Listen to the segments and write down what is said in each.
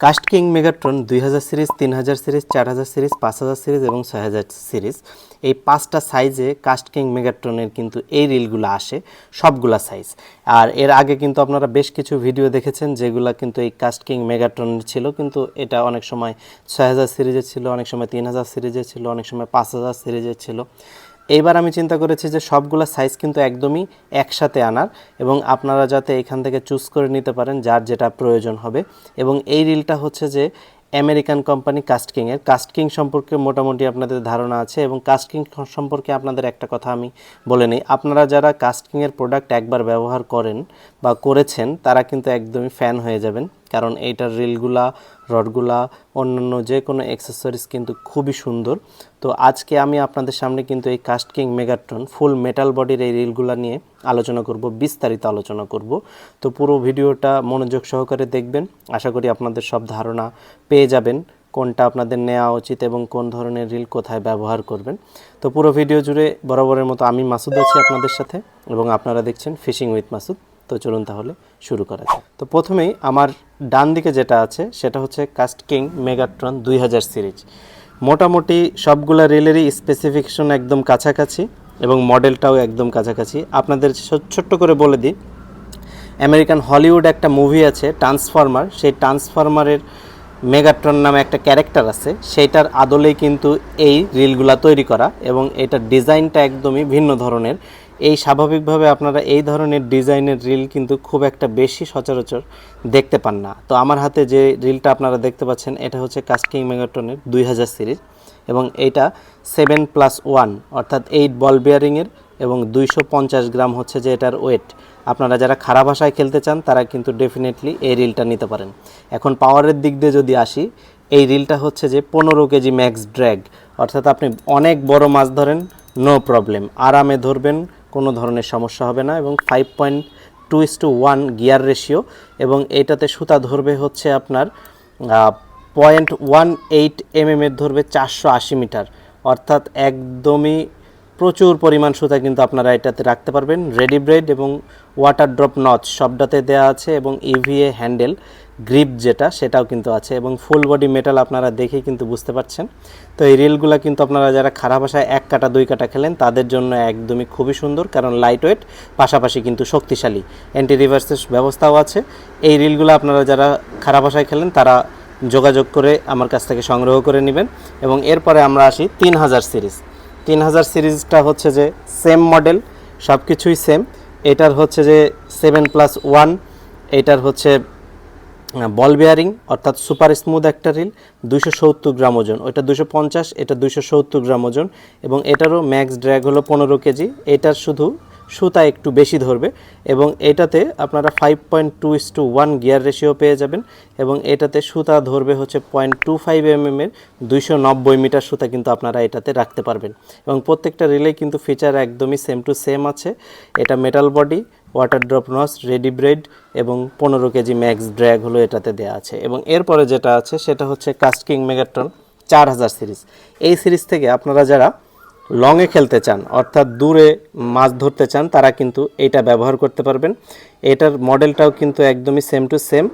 Caste king মেগাট্রন দুই হাজার series, তিন হাজার সিরিজ, চার হাজার সিরিজ, পাঁচ হাজার সিরিজ এবং ছয় হাজার সিরিজ। এই পাঁচটা সাইজে কাস্ট কিং মেগাট্রনের কিন্তু এই রিলগুলো আসে, সবগুলা সাইজ। আর এর আগে কিন্তু আপনারা বেশ কিছু ভিডিও দেখেছেন যেগুলো কিন্তু এই কাস্ট কিং মেগাট্রনের ছিল, কিন্তু এটা অনেক সময় ছয় হাজার সিরিজের ছিল, অনেক সময় তিন হাজার সিরিজের ছিল, অনেক সময় পাঁচ হাজার সিরিজের ছিল। এইবার আমি চিন্তা করেছি যে সবগুলো সাইজ কিন্তু একদমই একসাথে আনার এবং আপনারা যাতে এখান থেকে চুজ করে নিতে পারেন যার যেটা প্রয়োজন হবে। এবং এই রিলটা হচ্ছে যে আমেরিকান কোম্পানি কাস্টকিংয়ের কাস্টকিং সম্পর্কে মোটামুটি আপনাদের ধারণা আছে এবং কাস্টকিং সম্পর্কে আপনাদের একটা কথা আমি বলে নিই। আপনারা যারা কাস্টকিংয়ের প্রোডাক্ট একবার ব্যবহার করেন বা করেছেন, তারা কিন্তু একদমই ফ্যান হয়ে যাবেন। কারণ এইটার রিলগুলা, রডগুলা, অন্যান্য যে কোনো অ্যাক্সেসরিজ কিন্তু খুবই সুন্দর। তো আজকে আমি আপনাদের সামনে কিন্তু এই cast king Megatron full metal বডির এই রিলগুলা নিয়ে আলোচনা করব, বিস্তারিত আলোচনা করব। তো পুরো ভিডিওটা মনোযোগ সহকারে দেখবেন। আশা করি আপনাদের সব ধারণা পেয়ে যাবেন, কোনটা আপনাদের নেওয়া উচিত এবং কোন ধরনের রিল কোথায় ব্যবহার করবেন। তো পুরো ভিডিও জুড়ে বরাবরের মতো আমি মাসুদ আছি আপনাদের সাথে এবং আপনারা দেখছেন ফিশিং উইথ মাসুদ। তো চলুন তাহলে শুরু করা যাক। তো প্রথমেই আমার ডান দিকে যেটা আছে, সেটা হচ্ছে কাস্ট কিং মেগাট্রন দুই হাজার সিরিজ। মোটামুটি সবগুলা রেলেরই স্পেসিফিকেশন একদম কাছাকাছি এবং মডেলটাও একদম কাছাকাছি। আপনাদের ছোট্ট করে বলে দিই আমেরিকান হলিউড একটা মুভি আছে ট্রান্সফর্মার সেই ট্রান্সফর্মারের মেগাট্রন নামে একটা ক্যারেক্টার আছে, সেইটার আদলেই কিন্তু এই রিলগুলা তৈরি করা এবং এটার ডিজাইনটা একদমই ভিন্ন ধরনের। এই স্বাভাবিকভাবে আপনারা এই ধরনের ডিজাইনের রিল কিন্তু খুব একটা বেশি সচরাচর দেখতে পান না। তো আমার হাতে যে রিলটা আপনারা দেখতে পাচ্ছেন, এটা হচ্ছে কাস্কিং মেগাটনের দুই হাজার সিরিজ এবং এইটা সেভেন প্লাস ওয়ান, অর্থাৎ এইট বল বিয়ারিংয়ের এবং দুইশো পঞ্চাশ গ্রাম হচ্ছে যে এটার ওয়েট। আপনারা যারা খারাপ ভাষায় খেলতে চান, তারা কিন্তু ডেফিনেটলি এই রিলটা নিতে পারেন। এখন পাওয়ারের দিক দিয়ে যদি আসি, এই রিলটা হচ্ছে যে পনেরো কেজি ম্যাক্স ড্র্যাগ, অর্থাৎ আপনি অনেক বড় মাছ ধরেন, নো প্রবলেম। আরামে ধরবেন কোনো ধরনের সমস্যা হবে না এবং five point two is to one gear ratio এবং এইটাতে সুতা ধরবে হচ্ছে আপনার পয়েন্ট ওয়ান এইট এম এর ধরবে চারশো আশি মিটার। অর্থাৎ একদমই প্রচুর পরিমাণ সুতা কিন্তু আপনারা এটাতে রাখতে পারবেন। রেডি ব্রেড এবং ওয়াটার ড্রপ নচ সবটাতে দেওয়া আছে এবং ইভিএ হ্যান্ডেল গ্রিপ যেটা, সেটাও কিন্তু আছে এবং ফুল বডি মেটাল আপনারা দেখেই কিন্তু বুঝতে পারছেন। তো এই রিলগুলো কিন্তু আপনারা যারা খারাপ ভাষায় এক কাটা, দুই কাটা খেলেন, তাদের জন্য একদমই খুবই সুন্দর, কারণ লাইট ওয়েট পাশাপাশি কিন্তু শক্তিশালী অ্যান্টি রিভার্সের ব্যবস্থাও আছে। এই রিলগুলো আপনারা যারা খারাপ ভাষায় খেলেন, তারা যোগাযোগ করে আমার কাছ থেকে সংগ্রহ করে নেবেন এবং এরপরে আমরা আসি তিন হাজার সিরিজ। তিন হাজার সিরিজটা হচ্ছে যে সেম মডেল সব কিছুই সেম এটার হচ্ছে যে সেভেন প্লাস ওয়ান এটার হচ্ছে বল বেয়ারিং অর্থাৎ সুপার স্মুথ একটা রিল দুশো সত্তর গ্রাম ওজন। ওইটা দুশো পঞ্চাশ, এটা দুশো সত্তর গ্রাম ওজন। এবং এটারও ম্যাক্স ড্র্যাগ হলো পনেরো কেজি। এটার শুধু সুতা একটু বেশি ধরবে এবং এটাতে আপনারা five point two is to one gear ratio পেয়ে যাবেন এবং এটাতে সুতা ধরবে হচ্ছে point two five M M এর দুইশো নব্বই মিটার সুতা কিন্তু আপনারা এটাতে রাখতে পারবেন। এবং প্রত্যেকটা রিলে কিন্তু ফিচার একদমই সেম টু সেম আছে। এটা metal body water drop notch ready braid এবং পনেরো কেজি ম্যাক্স ড্র্যাগ হলো এটাতে দেওয়া আছে। এবং এরপরে যেটা আছে সেটা হচ্ছে কাস্টকিং মেগাট্রন চার হাজার সিরিজ। এই সিরিজ থেকে আপনারা যারা লংয়ে খেলতে চান, অর্থাৎ দূরে মাছ ধরতে চান, তারা কিন্তু এটা ব্যবহার করতে পারবেন। এটার মডেলটাও কিন্তু একদমই সেম টু সেম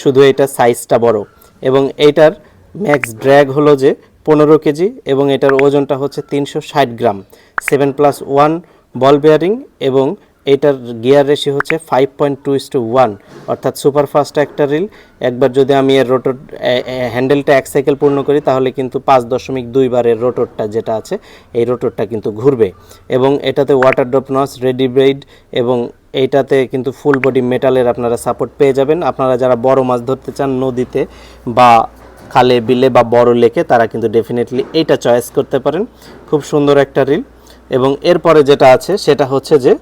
শুধু এটা সাইজটা বড়। এবং এইটার ম্যাক্স ড্র্যাগ হলো যে পনেরো কেজি এবং এটার ওজনটা হচ্ছে তিনশো ষাট গ্রাম। Seven plus one ball bearing এবং এটার গিয়ার রেশি হচ্ছে five point two is to one অর্থাৎ সুপার ফাস্ট একটা রিল। একবার যদি আমি এর রোটর হ্যান্ডেলটা এক সাইকেল পূর্ণ করি, তাহলে কিন্তু পাঁচ দশমিক দুই বারের রোটরটা যেটা আছে, এই রোটরটা কিন্তু ঘুরবে। এবং এটাতে ওয়াটার ড্রপ নস রেডি ব্রেড এবং এইটাতে কিন্তু ফুল বডি মেটালের আপনারা সাপোর্ট পেয়ে যাবেন। আপনারা যারা বড় মাছ ধরতে চান নদীতে বা খালে, বিলে বা বড় লেকে তারা কিন্তু ডেফিনেটলি এইটা চয়েস করতে পারেন। খুব সুন্দর একটা রিল। এবং এরপরে যেটা আছে, সেটা হচ্ছে যে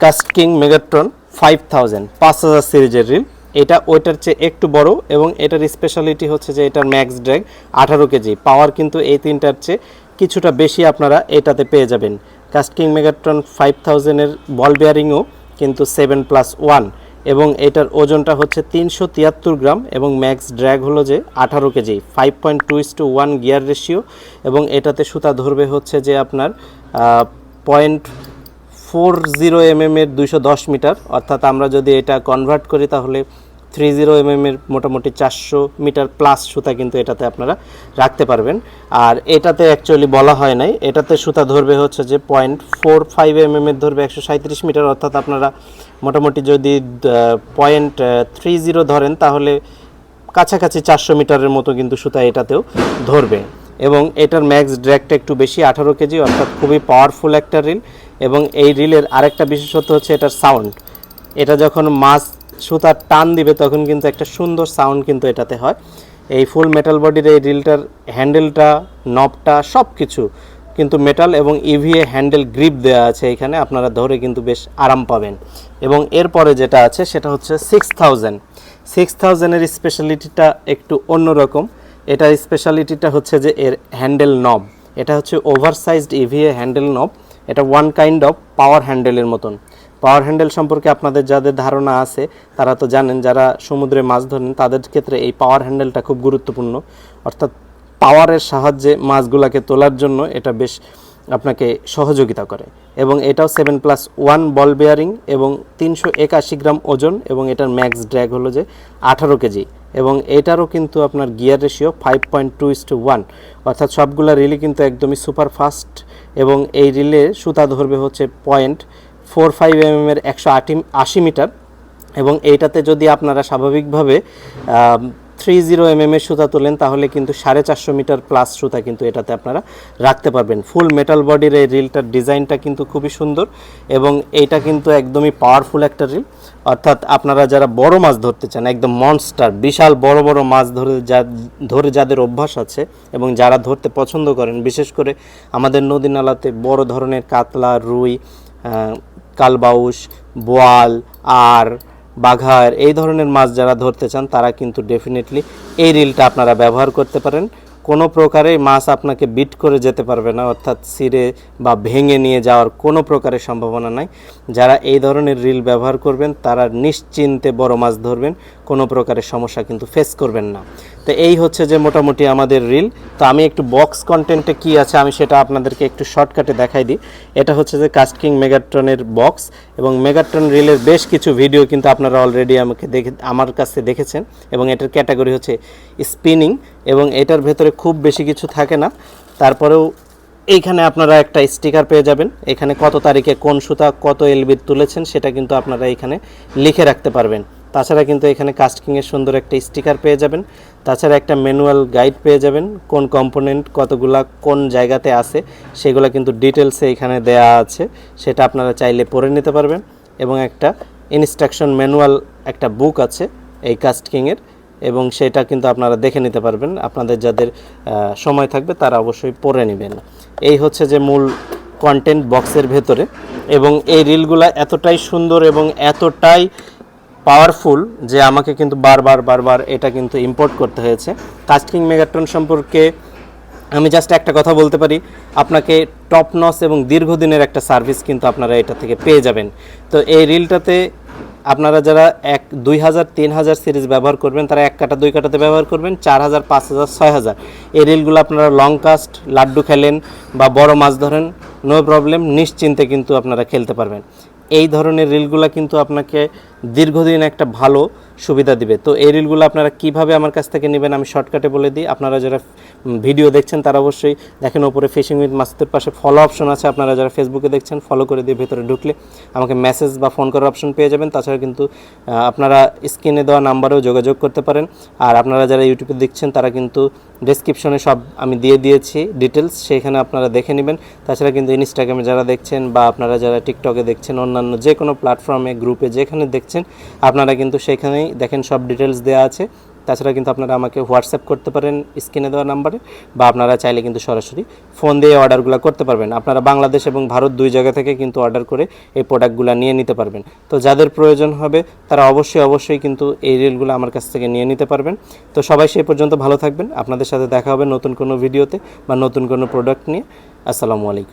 কাস্টকিং মেগাট্রন ফাইভ থাউজেন্ড পাঁচ হাজার সিরিজের রিল এটা ওইটার চেয়ে একটু বড় এবং এটার স্পেশালিটি হচ্ছে যে এটার ম্যাক্স ড্র্যাগ আঠারো কেজি। পাওয়ার কিন্তু এই তিনটার চেয়ে কিছুটা বেশি আপনারা এটাতে পেয়ে যাবেন। কাস্টকিং মেগাট্রন ফাইভ থাউজেন্ডের বল বেয়ারিংও কিন্তু সেভেন প্লাস ওয়ান এবং এটার ওজনটা হচ্ছে তিনশো তিয়াত্তর গ্রাম এবং ম্যাক্স ড্র্যাগ হলো যে আঠারো KG. Five point two is two one gear ratio এবং এটাতে সুতা ধরবে হচ্ছে যে আপনার পয়েন্ট ফোর জিরো এম এর দুইশো দশ মিটার, অর্থাৎ আমরা যদি এটা কনভার্ট করি তাহলে থ্রি জিরো এম এর মোটামুটি চারশো মিটার প্লাস সুতা কিন্তু এটাতে আপনারা রাখতে পারবেন। আর এটাতে অ্যাকচুয়ালি বলা হয় নাই, এটাতে সুতা ধরবে হচ্ছে যে পয়েন্ট ফোর ফাইভ এম এর ধরবে একশো সাঁত্রিশ মিটার, অর্থাৎ আপনারা মোটামুটি যদি পয়েন্ট থ্রি জিরো ধরেন তাহলে কাছাকাছি চারশো মিটারের মতো কিন্তু সুতা এটাতেও ধরবে। এবং এটার ম্যাক্স ড্র্যাগটা একটু বেশি, আঠারো কেজি, অর্থাৎ খুবই পাওয়ারফুল একটা রিল এবং এই রিলের আরেকটা বিশেষত্ব হচ্ছে এটার সাউন্ড এটা যখন মাছ সুতার টান দিবে, তখন কিন্তু একটা সুন্দর সাউন্ড কিন্তু এটাতে হয়। এই ফুল মেটাল বডির এই রিলটার হ্যান্ডেলটা নবটা সব কিছু কিন্তু মেটাল এবং ইভিএ হ্যান্ডেল গ্রিপ দেওয়া আছে এখানে। আপনারা ধরে কিন্তু বেশ আরাম পাবেন। এবং এরপরে যেটা আছে, সেটা হচ্ছে সিক্স থাউজেন্ড সিক্স থাউজেন্ডের স্পেশালিটিটা একটু অন্যরকম। এটার স্পেশালিটিটা হচ্ছে যে এর হ্যান্ডেল নব এটা হচ্ছে ওভারসাইজড ইভিএ হ্যান্ডেল নব এটা ওয়ান কাইন্ড অফ পাওয়ার হ্যান্ডেলের মতন। পাওয়ার হ্যান্ডেল সম্পর্কে আপনাদের যাদের ধারণা আছে, তারা তো জানেন, যারা সমুদ্রে মাছ ধরেন, তাদের ক্ষেত্রে এই পাওয়ার হ্যান্ডেলটা খুব গুরুত্বপূর্ণ। অর্থাৎ পাওয়ারের সাহায্যে মাছগুলাকে তোলার জন্য এটা বেশ আপনাকে সহযোগিতা করে। এবং এটাও seven plus one ball bearing এবং তিনশো একাশি গ্রাম ওজন এবং এটার ম্যাক্স ড্র্যাগ হলো যে আঠারো কেজি। এবং এটারও কিন্তু আপনার gear ratio five point two is two one অর্থাৎ সবগুলা রিলি কিন্তু একদমই সুপার ফাস্ট এবং এই রিলে সুতা ধরবে হচ্ছে পয়েন্ট ফোর ফাইভ এম এর একশো আশি আশি মিটার। এবং এইটাতে যদি আপনারা স্বাভাবিকভাবে থ্রি জিরো এম এর সুতা তোলেন, তাহলে কিন্তু সাড়ে চারশো মিটার প্লাস সুতা কিন্তু এটাতে আপনারা রাখতে পারবেন। ফুল মেটাল বডির এই রিলটার ডিজাইনটা কিন্তু খুবই সুন্দর এবং এইটা কিন্তু একদমই পাওয়ারফুল একটা রিল অর্থাৎ আপনারা যারা বড় মাছ ধরতে চান, একদম মনস্টার বিশাল বড় বড় মাছ ধরে যা, ধরে যাদের অভ্যাস আছে এবং যারা ধরতে পছন্দ করেন, বিশেষ করে আমাদের নদী নালাতে বড় ধরনের কাতলা, রুই কালবাউস, বোয়াল, আর বাঘার এই ধরনের মাছ যারা ধরতে চান, তারা কিন্তু ডেফিনেটলি এই রিলটা আপনারা ব্যবহার করতে পারেন। কোনো প্রকারেই মাছ আপনাকে বিট করে যেতে পারবে না, অর্থাৎ সিরে বা ভেঙে নিয়ে যাওয়ার কোনো প্রকারের সম্ভাবনা নাই। যারা এই ধরনের রিল ব্যবহার করবেন, তারা নিশ্চিন্তে বড় মাছ ধরবেন, কোনো প্রকারের সমস্যা কিন্তু ফেস করবেন না। তো এই হচ্ছে যে মোটামুটি আমাদের রিল। তো আমি একটু বক্স কন্টেন্টে কি আছে আমি সেটা আপনাদেরকে একটু শর্টকাটে দেখাই দিই। এটা হচ্ছে যে কাস্টকিং মেগাট্রনের বক্স এবং মেগাট্রন রিলের বেশ কিছু ভিডিও কিন্তু আপনারা অলরেডি আমাকে দেখে, আমার কাছে দেখেছেন এবং এটার ক্যাটাগরি হচ্ছে স্পিনিং এবং এটার ভেতরে খুব বেশি কিছু থাকে না। তারপরেও এইখানে আপনারা একটা স্টিকার পেয়ে যাবেন। এখানে কত তারিখে কোন সুতা, কত এলবির তুলেছেন সেটা কিন্তু আপনারা এখানে লিখে রাখতে পারবেন। তাছাড়া কিন্তু এখানে কাস্টিংয়ের সুন্দর একটা স্টিকার পেয়ে যাবেন। তাছাড়া একটা ম্যানুয়াল গাইড পেয়ে যাবেন, কোন কম্পোনেন্ট কতগুলা কোন জায়গাতে আছে, সেগুলো কিন্তু ডিটেলসে এখানে দেয়া আছে। সেটা আপনারা চাইলে পড়ে নিতে পারবেন। এবং একটা ইনস্ট্রাকশন ম্যানুয়াল একটা বুক আছে এই কাস্টিংয়ের। এবং সেটা কিন্তু আপনারা দেখে নিতে পারবেন। আপনাদের যাদের সময় থাকবে তারা অবশ্যই পড়ে নেবেন। এই হচ্ছে যে মূল কন্টেন্ট বক্সের ভেতরে এবং এই রিলগুলা এতটাই সুন্দর এবং এতটাই পাওয়ারফুল যে আমাকে কিন্তু বারবার বারবার এটা কিন্তু ইম্পোর্ট করতে হয়েছে। কাস্টিং মেগাট্রন সম্পর্কে আমি জাস্ট একটা কথা বলতে পারি। আপনাকে টপ নস এবং দীর্ঘদিনের একটা সার্ভিস কিন্তু আপনারা এটা থেকে পেয়ে যাবেন। তো এই রিলটাতে আপনারা যারা এক, দুই হাজার, তিন হাজার সিরিজ ব্যবহার করবেন, তারা এক কাটা, দুই কাটাতে ব্যবহার করবেন, চার হাজার, পাঁচ হাজার, ছয় হাজার। এই রিলগুলো আপনারা লং কাস্ট লাড্ডু খেলেন বা বড় মাছ ধরেন নো প্রবলেম নিশ্চিন্তে কিন্তু আপনারা খেলতে পারবেন। এই ধরনের রিলগুলো কিন্তু আপনাকে দীর্ঘদিন একটা ভালো সুবিধা দিবে। তো এই রিলগুলো আপনারা কীভাবে আমার কাছ থেকে নেবেন আমি শর্টকাটে বলে দিই। আপনারা যারা ভিডিও দেখছেন তারা অবশ্যই দেখেন ওপরে ফিশিং উইথ মাস্তের পাশে ফলো অপশন আছে। আপনারা যারা ফেসবুকে দেখছেন ফলো করে দিয়ে ভেতরে ঢুকলে আমাকে মেসেজ বা ফোন করার অপশন পেয়ে যাবেন। তাছাড়া কিন্তু আপনারা স্ক্রিনে দেওয়া নাম্বারেও যোগাযোগ করতে পারেন। আর আপনারা যারা ইউটিউবে দেখছেন তারা কিন্তু ডেসক্রিপশনে সব আমি দিয়ে দিয়েছি ডিটেলস সেখানে আপনারা দেখে নেবেন। তাছাড়া কিন্তু ইনস্টাগ্রামে যারা দেখছেন বা আপনারা যারা টিকটকে দেখছেন, অন্যান্য যে কোনো প্ল্যাটফর্মে গ্রুপে যেখানে দেখছেন। আপনারা কিন্তু সেখানেই দেখেন সব ডিটেলস দেওয়া আছে। তাছাড়া কিন্তু আপনারা আমাকে হোয়াটসঅ্যাপ করতে পারেন স্ক্রিনে দেওয়া নাম্বারে বা আপনারা চাইলে কিন্তু সরাসরি ফোন দিয়ে অর্ডারগুলো করতে পারবেন। আপনারা বাংলাদেশ এবং ভারত দুই জায়গা থেকে কিন্তু অর্ডার করে এই প্রোডাক্টগুলো নিয়ে নিতে পারবেন। তো যাদের প্রয়োজন হবে, তারা অবশ্যই অবশ্যই কিন্তু এই রিলগুলো আমার কাছ থেকে নিয়ে নিতে পারবেন। তো সবাই সেই পর্যন্ত ভালো থাকবেন। আপনাদের সাথে দেখা হবে নতুন কোনো ভিডিওতে বা নতুন কোনো প্রোডাক্ট নিয়ে। আসসালামু আলাইকুম।